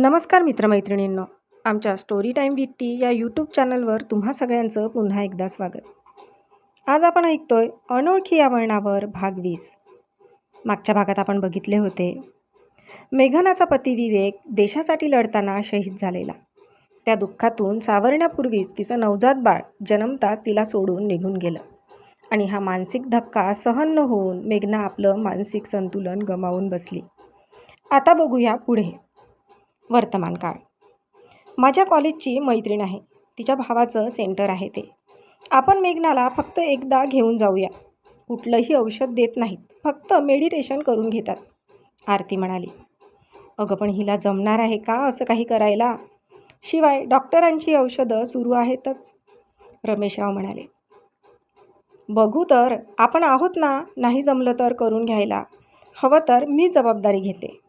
नमस्कार मित्रमैत्रिणींनो. आमच्या स्टोरी टाईम विथ टी या यूट्यूब चॅनलवर तुम्हा सगळ्यांचं पुन्हा एकदा स्वागत. आज आपण ऐकतोय अनोळखी या वळणावर भाग वीस. मागच्या भागात आपण बघितले होते. मेघनाचा पती विवेक देशासाठी लढताना शहीद झालेला. त्या दुःखातून सावरण्यापूर्वीच तिचं नवजात बाळ जन्मताच तिला सोडून निघून गेलं. आणि हा मानसिक धक्का सहन न होऊन मेघना आपलं मानसिक संतुलन गमावून बसली. आता बघूया पुढे. वर्तमान काळ. माझ्या कॉलेजची मैत्रीण आहे. तिच्या भावाचं सेंटर आहे ते. आपण मेघनाला फक्त एकदा घेऊन जाऊया. कुठलंही औषध देत नाहीत. फक्त मेडिटेशन करून घेतात. आरती म्हणाली. अगं पण हिला जमणार आहे का असं काही करायला? शिवाय डॉक्टरांची औषधं सुरू आहेतच. रमेशराव म्हणाले. बघू तर. आपण आहोत ना? नाही जमलं तर करून घ्यायला. हवं तर मी जबाबदारी घेते.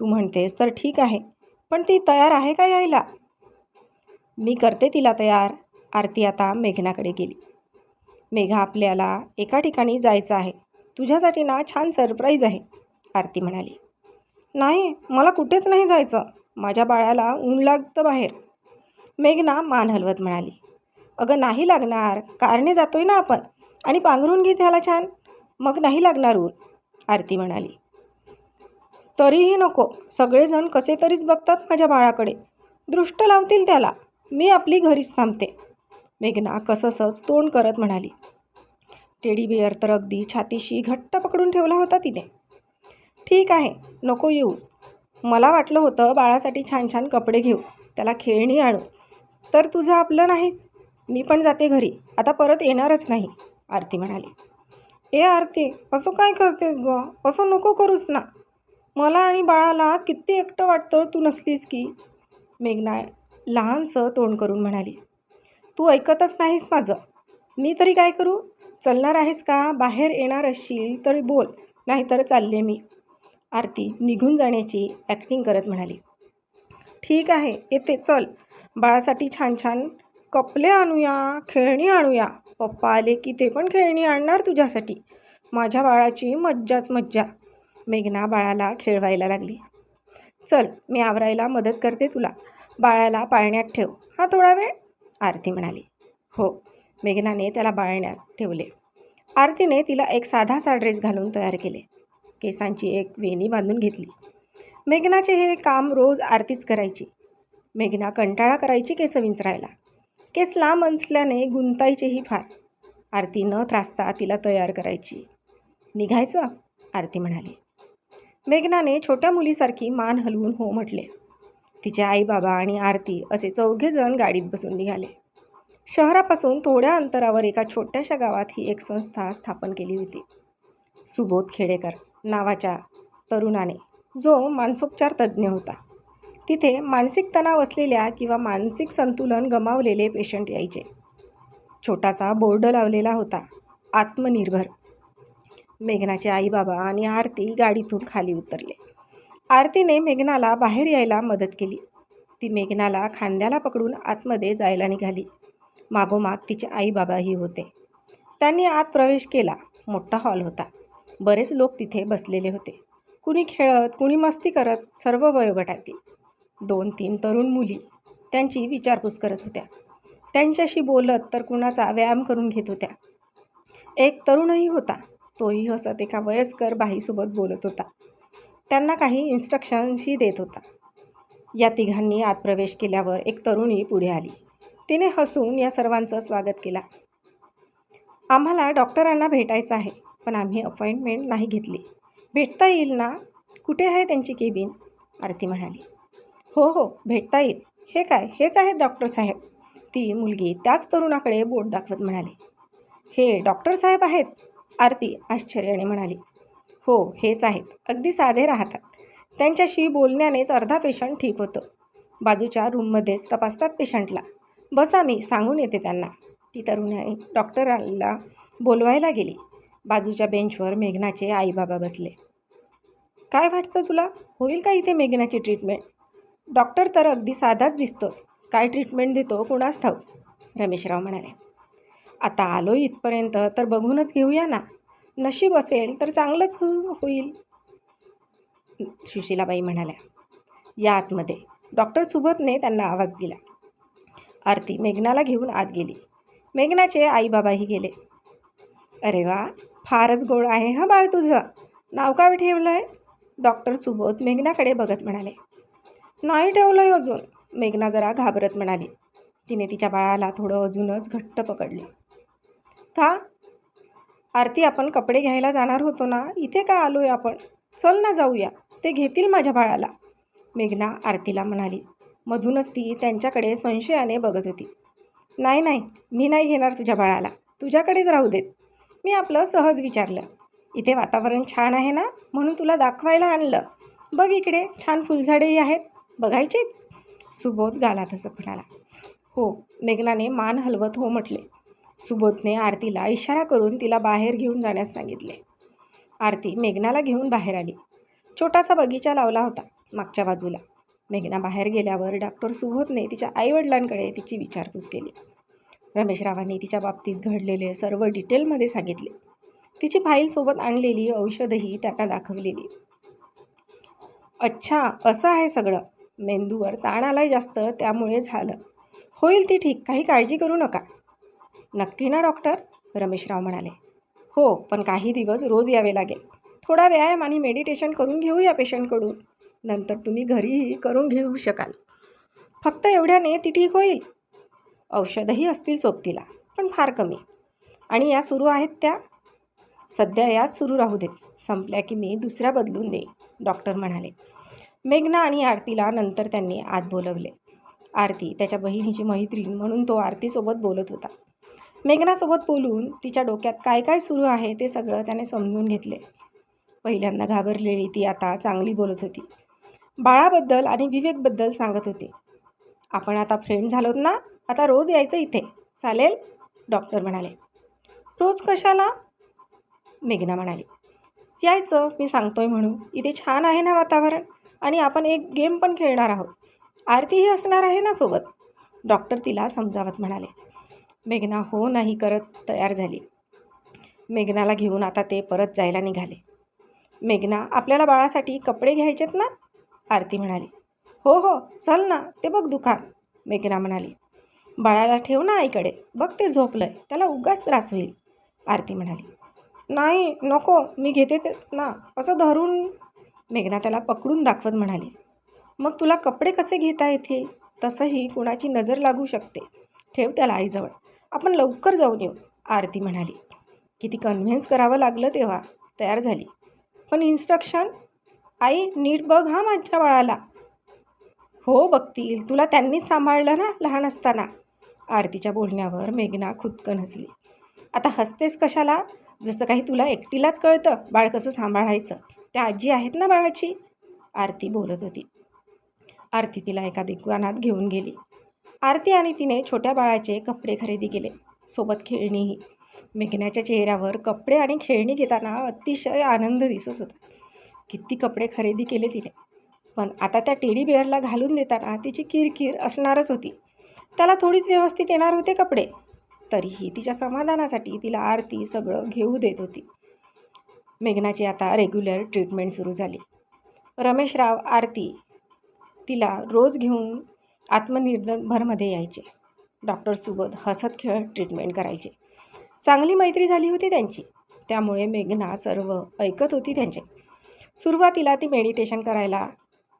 तू म्हणतेस तर ठीक आहे पण ती तयार आहे का यायला? मी करते तिला तयार आरती आता मेघनाकडे गेली. मेघा आपल्याला एका ठिकाणी जायचं आहे. तुझ्यासाठी ना छान सरप्राईज आहे आरती म्हणाली. नाही मला कुठेच नाही जायचं. माझ्या बाळाला ऊन लागतं बाहेर. मेघना मान हलवत म्हणाली. अगं नाही लागणार कारने जातोय ना आपण. आणि पांघरून घे त्याला छान. मग नाही लागणार ऊन आरती म्हणाली. तरीही नको. सगळेजण कसे तरीच बघतात माझ्या बाळाकडे. दृष्ट लावतील त्याला. मी आपली घरीच थांबते. मेघना कसंसच तोंड करत म्हणाली. टेडी बिअर तर अगदी छातीशी घट्ट पकडून ठेवला होता तिने. ठीक आहे नको येऊस. मला वाटलं होतं बाळासाठी छान छान कपडे घेऊ. त्याला खेळणी आणू. तर तुझं आपलं नाहीच. मी पण जाते घरी. आता परत येणारच नाही आरती म्हणाली. ए आरती असं काय करतेस ग? असं नको करूस ना. मला आणि बाळाला किती एकटं वाटतं तू नसलीस की? मेघना लहानसं तोंड करून म्हणाली. तू ऐकतच नाहीस माझं. मी तरी काय करू? चलणार आहेस का? बाहेर येणार असशील तरी बोल नाहीतर चालले मी. आरती निघून जाण्याची ॲक्टिंग करत म्हणाली. ठीक आहे येते चल. बाळासाठी छान छान कपले आणूया खेळणी आणूया. पप्पा आले की ते पण खेळणी आणणार तुझ्यासाठी. माझ्या बाळाची मज्जाच मज्जा. मेघना बाळाला खेळवायला लागली. चल मी आवरायला मदत करते तुला. बाळाला पाळण्यात ठेव. हा थोडा वेळ. आरती म्हणाली. हो. मेघनाने त्याला बाळण्यात ठेवले. आरतीने तिला एक साधा सा ड्रेस घालून तयार केले. केसांची एक वेणी बांधून घेतली. मेघनाचे हे काम रोज आरतीच करायची. मेघना कंटाळा करायची केस विंचरायला. केस लांब असल्याने गुंतायचेही फार. आरती न त्रासता तिला तयार करायची. निघायचं? आरती म्हणाली. मेघनाने छोट्या मुलीसारखी मान हलवून हो म्हटले. तिचे आई बाबा आणि आरती असे चौघेजण गाडीत बसून निघाले. शहरापासून थोड्या अंतरावर एका छोट्याशा गावात ही एक संस्था स्थापन केली होती. सुबोध खेडेकर नावाच्या तरुणाने जो मानसोपचार तज्ज्ञ होता. तिथे मानसिक तणाव असलेल्या किंवा मानसिक संतुलन गमावलेले पेशंट यायचे. छोटासा बोर्ड लावलेला होता आत्मनिर्भर मेघनाचे आई बाबा आणि आरती गाडीतून खाली उतरले. आरतीने मेघनाला बाहेर यायला मदत केली. ती मेघनाला खांद्याला पकडून आतमध्ये जायला निघाली. मागोमाग तिचे आई बाबाही होते. त्यांनी आत प्रवेश केला. मोठा हॉल होता. बरेच लोक तिथे बसलेले होते. कुणी खेळत कुणी मस्ती करत सर्व वयोगटातील दोन तीन तरुण मुली त्यांची विचारपूस करत होत्या. त्यांच्याशी बोलत तर कुणाचा व्यायाम करून घेत होत्या. एक तरुणही होता. तोही हसत एका वयस्कर बाईसोबत बोलत होता. त्यांना काही इन्स्ट्रक्शन्सही देत होता. या तिघांनी आत प्रवेश केल्यावर एक तरुणी पुढे आली. तिने हसून या सर्वांचं स्वागत केला. आम्हाला डॉक्टरांना भेटायचं आहे पण आम्ही अपॉइंटमेंट नाही घेतली. भेटता येईल ना? कुठे आहे त्यांची केबिन? आरती म्हणाली. हो हो भेटता येईल. हे काय? हेच आहेत डॉक्टर साहेब. ती मुलगी त्याच तरुणाकडे बोट दाखवत म्हणाली. हे डॉक्टर साहेब आहेत? आरती आश्चर्याने म्हणाली. हो हेच आहेत. अगदी साधे राहतात. त्यांच्याशी बोलण्यानेच अर्धा पेशंट ठीक होतं. बाजूच्या रूममध्येच तपासतात पेशंटला. बसा मी सांगून येते त्यांना. ती तरुणाई डॉक्टरांना बोलवायला गेली. बाजूच्या बेंचवर मेघनाचे आईबाबा बसले. काय वाटतं तुला? होईल का इथे मेघनाची ट्रीटमेंट? डॉक्टर तर अगदी साधाच दिसतो काय ट्रीटमेंट देतो कुणास ठाऊक? रमेशराव म्हणाले. आता आलो इथपर्यंत तर बघूनच घेऊया ना. नशीब असेल तर चांगलंच हो, होईल. सुशीलाबाई म्हणाल्या. या आतमध्ये. डॉक्टर सुबोधने त्यांना आवाज दिला. आरती मेघनाला घेऊन आत गेली. मेघनाचे आईबाबाही गेले. अरे वा फारच गोड आहे हा बाळ तुझं. नाव काय ठेवलं आहे डॉक्टर सुबोध मेघनाकडे बघत म्हणाले. नाही ठेवलं आहे अजून मेघना जरा घाबरत म्हणाली. तिने तिच्या बाळाला थोडं अजूनच घट्ट पकडलं. का? आरती आपण कपडे घ्यायला जाणार होतो ना? इथे का आलो आहे आपण? चल ना जाऊया. ते घेतील माझ्या बाळाला. मेघना आरतीला म्हणाली. मधूनच ती त्यांच्याकडे संशयाने बघत होती. नाही नाही. मी नाही घेणार तुझ्या बाळाला. तुझ्याकडेच राहू देत. मी आपलं सहज विचारलं. इथे वातावरण छान आहे ना? म्हणून तुला दाखवायला आणलं. बघ इकडे छान फुलझाडेही आहेत. बघायचे सुबोध गालात असं म्हणाला. हो मेघनाने मान हलवत हो म्हटले. सुबोधने आरतीला इशारा करून तिला बाहेर घेऊन जाण्यास सांगितले. आरती मेघनाला घेऊन बाहेर आली. छोटासा बगीचा लावला होता मागच्या बाजूला. मेघना बाहेर गेल्यावर डॉक्टर सुबोधने तिच्या आईवडिलांकडे तिची विचारपूस केली. रमेशरावांनी तिच्या बाबतीत घडलेले सर्व डिटेलमध्ये सांगितले. तिची फाईल सोबत आणलेली औषधही त्यांना दाखवलेली. अच्छा असं आहे सगळं. मेंदूवर ताण आलाय जास्त त्यामुळे झालं. होईल ती ठीक. काही काळजी करू नका. नक्की ना डॉक्टर? रमेशराव म्हणाले. हो पण काही दिवस रोज यावे लागेल. थोडा व्यायाम आणि मेडिटेशन करून घेऊ या पेशंटकडून. नंतर तुम्ही घरीही करून घेऊ शकाल. फक्त एवढ्याने ती ठीक होईल. औषधही असतील सोबतीला पण फार कमी. आणि या सुरू आहेत त्या? सध्या याच सुरू राहू देत. संपल्या की मी दुसऱ्या बदलून देईन डॉक्टर म्हणाले. मेघना आणि आरतीला नंतर त्यांनी आत बोलवले. आरती त्याच्या बहिणीची मैत्रीण म्हणून तो आरतीसोबत बोलत होता. मेघनासोबत बोलून तिच्या डोक्यात काय काय सुरू आहे ते सगळं त्याने समजून घेतले. पहिल्यांदा घाबरलेली ती आता चांगली बोलत होती. बाळाबद्दल आणि विवेकबद्दल सांगत होती. आपण आता फ्रेंड झालोत ना? आता रोज यायचं इथे. चालेल? डॉक्टर म्हणाले. रोज कशाला? मेघना म्हणाली. यायचं मी सांगतोय म्हणून. इथे छान आहे ना वातावरण? आणि आपण एक गेम पण खेळणार आहोत. आरतीही असणार आहे ना सोबत? डॉक्टर तिला समजावत म्हणाले. मेघना हो नाही करत तयार झाली. मेघनाला घेऊन आता ते परत जायला निघाले. मेघना आपल्याला बाळासाठी कपडे घ्यायचेत ना? आरती म्हणाली. हो हो चल ना ते बघ दुकान. मेघना म्हणाली. बाळाला ठेव ना आईकडे बघ ते झोपलंय त्याला उगाच त्रास होईल. आरती म्हणाली. नाही नको मी घेते ते ना असं धरून. मेघना त्याला पकडून दाखवत म्हणाली. मग तुला कपडे कसे घेता येतील? तसंही कुणाची नजर लागू शकते. ठेव त्याला आईजवळ. आपण लवकर जाऊन येऊ आरती म्हणाली. किती कन्व्हिन्स करावं लागलं तेव्हा तयार झाली. पण इन्स्ट्रक्शन आई नीट बघ हा माझ्या बाळाला. हो बघतील. तुला त्यांनीच सांभाळलं ना लहान असताना. आरतीच्या बोलण्यावर मेघना खुदकन हसली. आता हसतेस कशाला? जसं काही तुला एकटीलाच कळतं बाळ कसं सांभाळायचं. त्या आजी आहेत ना बाळाची? आरती बोलत होती. आरती तिला एका दुकानात घेऊन गेली. आरती आणि तिने छोट्या बाळाचे कपडे खरेदी केले. सोबत खेळणीही. मेघण्याच्या चेहऱ्यावर कपडे आणि खेळणी घेताना अतिशय आनंद दिसत होता. किती कपडे खरेदी केले तिने. पण आता त्या टेडी बेअरला घालून देताना तिची किरकिर असणारच होती. त्याला थोडीच व्यवस्थित येणार होते कपडे. तरीही तिच्या समाधानासाठी तिला आरती सगळं घेऊ देत होती. मेघनाची आता रेग्युलर ट्रीटमेंट सुरू झाली. रमेशराव आरती. तिला रोज घेऊन आत्मनिर्भरमध्ये यायचे. डॉक्टरसोबत हसत खेळत ट्रीटमेंट करायचे. चांगली मैत्री झाली होती त्यांची. त्यामुळे मेघना सर्व ऐकत होती त्यांचे. सुरुवातीला ती मेडिटेशन करायला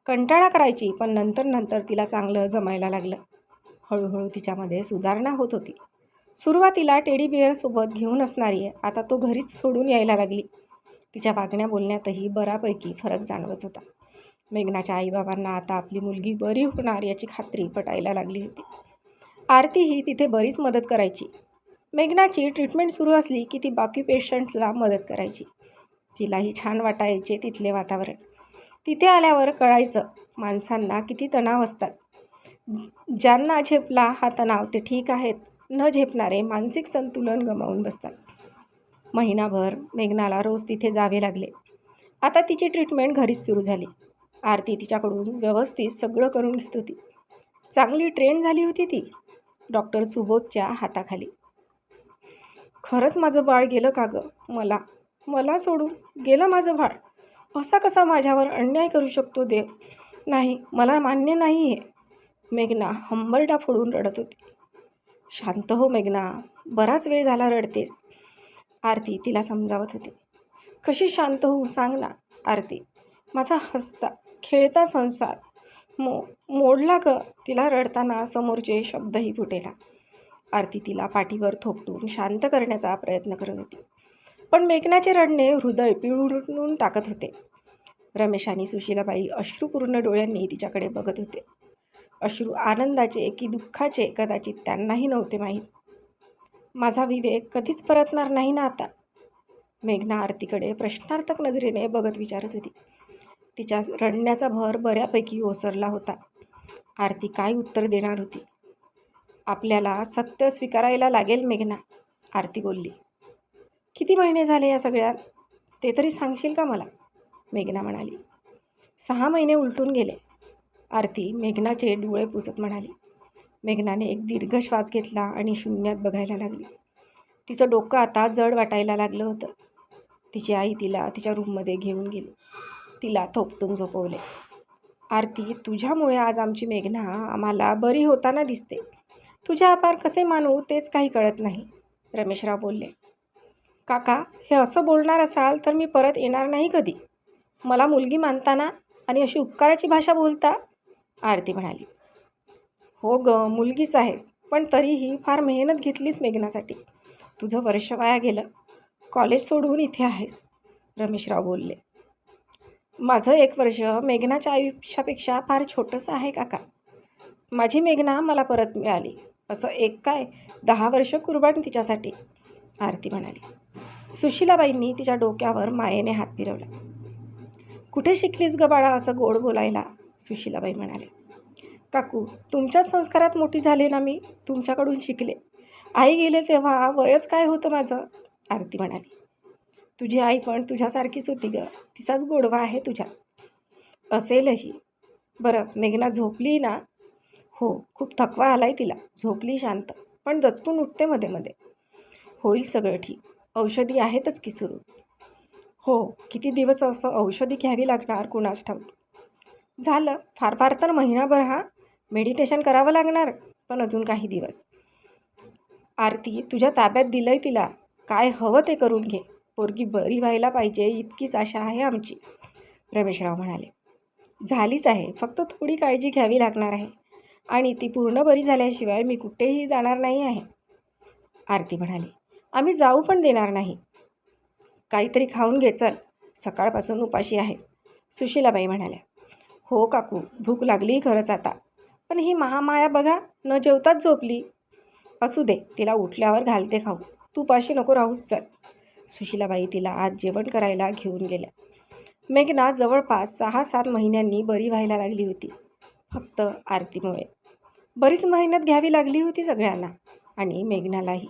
कंटाळा करायची पण नंतर नंतर तिला चांगलं जमायला लागलं. हळूहळू तिच्यामध्ये सुधारणा होत होती. सुरुवातीला टेडी बिअरसोबत घेऊन असणारी आता तो घरीच सोडून यायला लागली. तिच्या वागण्या बोलण्यातही बऱ्यापैकी फरक जाणवत होता. मेघनाच्या आईबाबांना आता आपली मुलगी बरी होणार याची खात्री पटायला लागली होती. आरती ही तिथे बरीच मदत करायची. मेघनाची ट्रीटमेंट सुरू असली की ती बाकी पेशंट्सला मदत करायची. तिलाही छान वाटायचे तिथले वातावरण. तिथे आल्यावर कळायचं माणसांना किती तणाव असतात. ज्यांना झेपला हा तणाव ते ठीक आहेत न झेपणारे मानसिक संतुलन गमावून बसतात. महिनाभर मेघनाला रोज तिथे जावे लागले. आता तिची ट्रीटमेंट घरीच सुरू झाली. आरती तिच्याकडून व्यवस्थित सगळं करून घेत होती. चांगली ट्रेन झाली होती ती डॉक्टर सुबोधच्या हाताखाली. खरंच माझं बाळ गेलं का गं? मला मला सोडून गेलं माझं बाळ? असा कसा माझ्यावर अन्याय करू शकतो देव? नाही मला मान्य नाही आहे मेघना हंबरडा फोडून रडत होती. शांत हो मेघना बराच वेळ झाला रडतेस. आरती तिला समजावत होती. कशी शांत होऊ सांग ना आरती. माझा हसता खेळता संसार. मो मोडला ग. तिला रडताना समोरचे शब्दही फुटेला. आरती तिला पाठीवर थोपटून शांत करण्याचा प्रयत्न करत होती. पण मेघनाचे रडणे हृदय पिळून टाकत होते. रमेश आणि सुशीलाबाई अश्रूपूर्ण डोळ्यांनी तिच्याकडे बघत होते. अश्रू आनंदाचे की दुःखाचे कदाचित त्यांनाही नव्हते माहीत. माझा विवेक कधीच परतणार नाही ना आता? मेघना आरतीकडे प्रश्नार्थक नजरेने बघत विचारत होती. तिच्या रडण्याचा भर बऱ्यापैकी ओसरला होता. आरती काय उत्तर देणार होती? आपल्याला सत्य स्वीकारायला लागेल मेघना आरती बोलली. किती महिने झाले या सगळ्यात? ते तरी सांगशील का मला? मेघना म्हणाली. सहा महिने उलटून गेले. आरती मेघनाचे डोळे पुसत म्हणाली. मेघनाने एक दीर्घ श्वास घेतला आणि शून्यात बघायला लागली. तिचं डोकं आता जड वाटायला लागलं होतं. तिची आई तिला तिच्या रूममध्ये घेऊन गेली. तिला थोपटून झोपवले. आरती तुझ्यामुळे आज आमची मेघना आम्हाला बरी होताना दिसते. तुझ्या आपार कसे मानू तेच काही कळत नाही रमेशराव बोलले. काका हे असं बोलणार असाल तर मी परत येणार नाही कधी. मला मुलगी मानताना आणि अशी उपकाराची भाषा बोलता? आरती म्हणाली. हो ग मुलगीच आहेस पण तरीही फार मेहनत घेतलीस मेघनासाठी. तुझं वर्ष वाया गेलं. कॉलेज सोडून इथे आहेस रमेशराव बोलले. माझं एक वर्ष मेघनाच्या आयुष्यापेक्षा फार छोटंसं आहे काका. माझी मेघना मला परत मिळाली. असं एक काय दहा वर्ष कुर्बान तिच्यासाठी आरती म्हणाली. सुशीलाबाईंनी तिच्या डोक्यावर मायेने हात फिरवला. कुठे शिकलीस ग बाळा असं गोड बोलायला? सुशीलाबाई म्हणाले. काकू तुमच्याच संस्कारात मोठी झाले ना मी? तुमच्याकडून शिकले. आई गेले तेव्हा वयच काय होतं माझं? आरती म्हणाली. तुझी आई पण तुझ्यासारखीच होती ग. तिचाच गोडवा आहे तुझ्यात असेलही. बरं मेघना झोपली ना? हो खूप थकवा आलाय तिला. झोपली शांत. पण दचकून उठते मध्ये मध्ये. होईल सगळं ठीक. औषधी आहेतच की सुरू? हो किती दिवस असं औषधी घ्यावी लागणार कुणास ठाऊक? झालं. फार फार तर महिनाभर हा? मेडिटेशन करावं लागणार? पण अजून काही दिवस. आरती तुझ्या ताब्यात दिलं आहे तिला. काय हवं ते करून घे. पोरगी बरी व्हायला पाहिजे इतकीच आशा आहे आमची रमेशराव म्हणाले. झालीच आहे फक्त थोडी काळजी घ्यावी लागणार आहे. आणि ती पूर्ण बरी झाल्याशिवाय मी कुठेही जाणार नाही आहे. आरती म्हणाली. आम्ही जाऊ पण देणार नाही. काहीतरी खाऊन घे चल. सकाळपासून उपाशी आहेस. सुशीलाबाई म्हणाल्या. हो काकू भूक लागली खरंच आता. पण ही महामाया बघा न जेवताच झोपली. असू दे तिला उठल्यावर घालते खाऊ. तू पाशी नको राहूस चल. सुशीलाबाई तिला आज जेवण करायला घेऊन गेल्या. मेघना जवळपास सहा सात महिन्यांनी बरी व्हायला लागली होती फक्त आरतीमुळे. बरीच मेहनत घ्यावी लागली होती सगळ्यांना आणि मेघनालाही.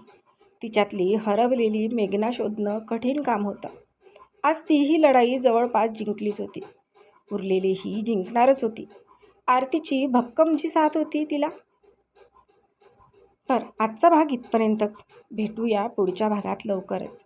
तिच्यातली हरवलेली मेघना शोधणं कठीण काम होतं. आज तीही लढाई जवळपास जिंकलीच होती. उरलेली ही जिंकणारच होती. आरतीची भक्कम जी साथ होती तिला. तर आजचा भाग इथपर्यंतच. भेटूया पुढच्या भागात लवकरच.